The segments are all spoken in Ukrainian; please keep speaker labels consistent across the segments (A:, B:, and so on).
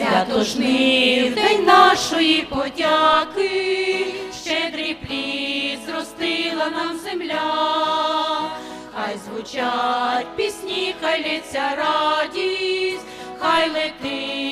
A: свято день нашої подяки, щедрий плід зростила нам земля, хай звучать пісні, хай лється радість, хай летить.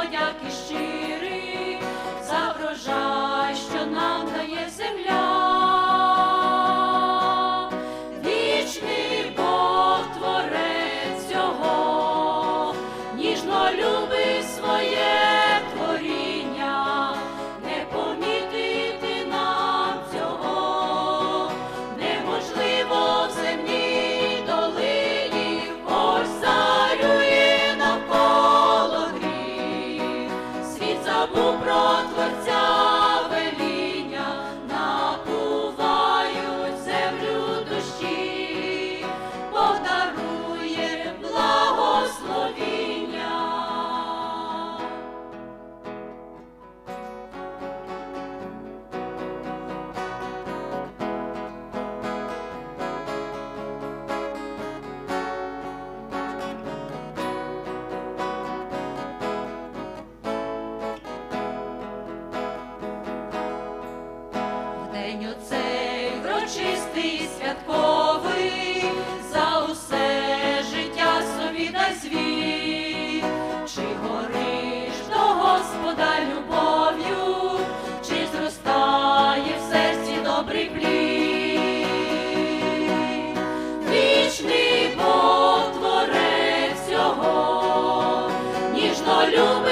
A: подяки щирі за врожай, що нам дає земля, вічний Бог творець цього, ніжно любить. подай любов'ю, чи зростає в серці добрий плід. Вічний Бог творець всього, ніжно любить.